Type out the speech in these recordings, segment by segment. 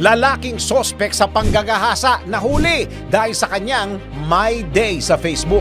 Lalaking sospek sa panggagahasa nahuli dahil sa kanyang My Day sa Facebook.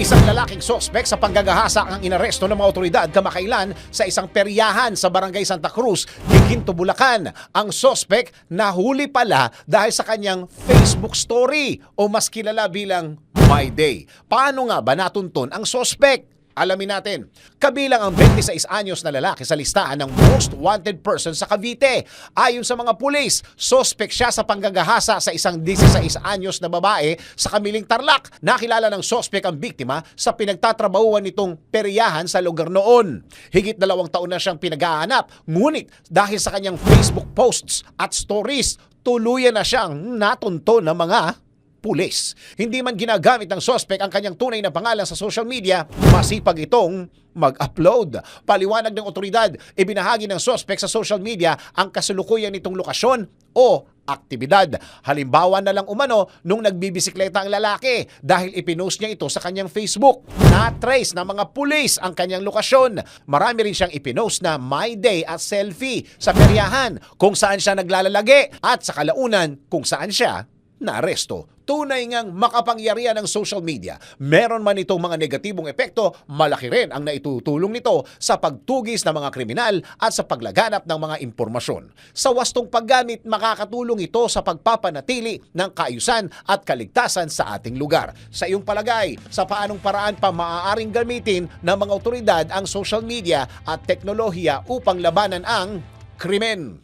Isang lalaking sospek sa panggagahasa ang inaresto ng mga otoridad kamakailan sa isang peryahan sa Barangay Santa Cruz, Giginto, Bulacan. Ang sospek nahuli pala dahil sa kanyang Facebook story o mas kilala bilang My Day. Paano nga ba natunton ang sospek? Alamin natin. Kabilang ang 26 anyos na lalaki sa listahan ng most wanted person sa Cavite. Ayon sa mga pulis, sospek siya sa panggagahasa sa isang 16 anyos na babae sa Kamiling Tarlac. Nakilala ng sospek ang biktima sa pinagtatrabahuan nitong peryahan sa lugar noon. Higit dalawang taon na siyang pinaghahanap. Ngunit dahil sa kanyang Facebook posts at stories, tuluyan na siyang natunto ng mga pulis. Hindi man ginagamit ng sospek ang kanyang tunay na pangalan sa social media, masipag itong mag-upload. Paliwanag ng otoridad, ibinahagi ng sospek sa social media ang kasulukuyan nitong lokasyon o aktibidad. Halimbawa na lang umano nung nagbibisikleta ang lalaki dahil ipinost niya ito sa kanyang Facebook. Na-trace ng mga pulis ang kanyang lokasyon. Marami rin siyang ipinost na My Day at selfie sa peryahan kung saan siya naglalalagi at sa kalaunan kung saan siya naaresto. Tunay ngang makapangyarihan ng social media. Meron man itong mga negatibong epekto, malaki rin ang naitutulong nito sa pagtugis ng mga kriminal at sa paglaganap ng mga impormasyon. Sa wastong paggamit, makakatulong ito sa pagpapanatili ng kaayusan at kaligtasan sa ating lugar. Sa iyong palagay, sa paanong paraan pa maaaring gamitin ng mga otoridad ang social media at teknolohiya upang labanan ang krimen?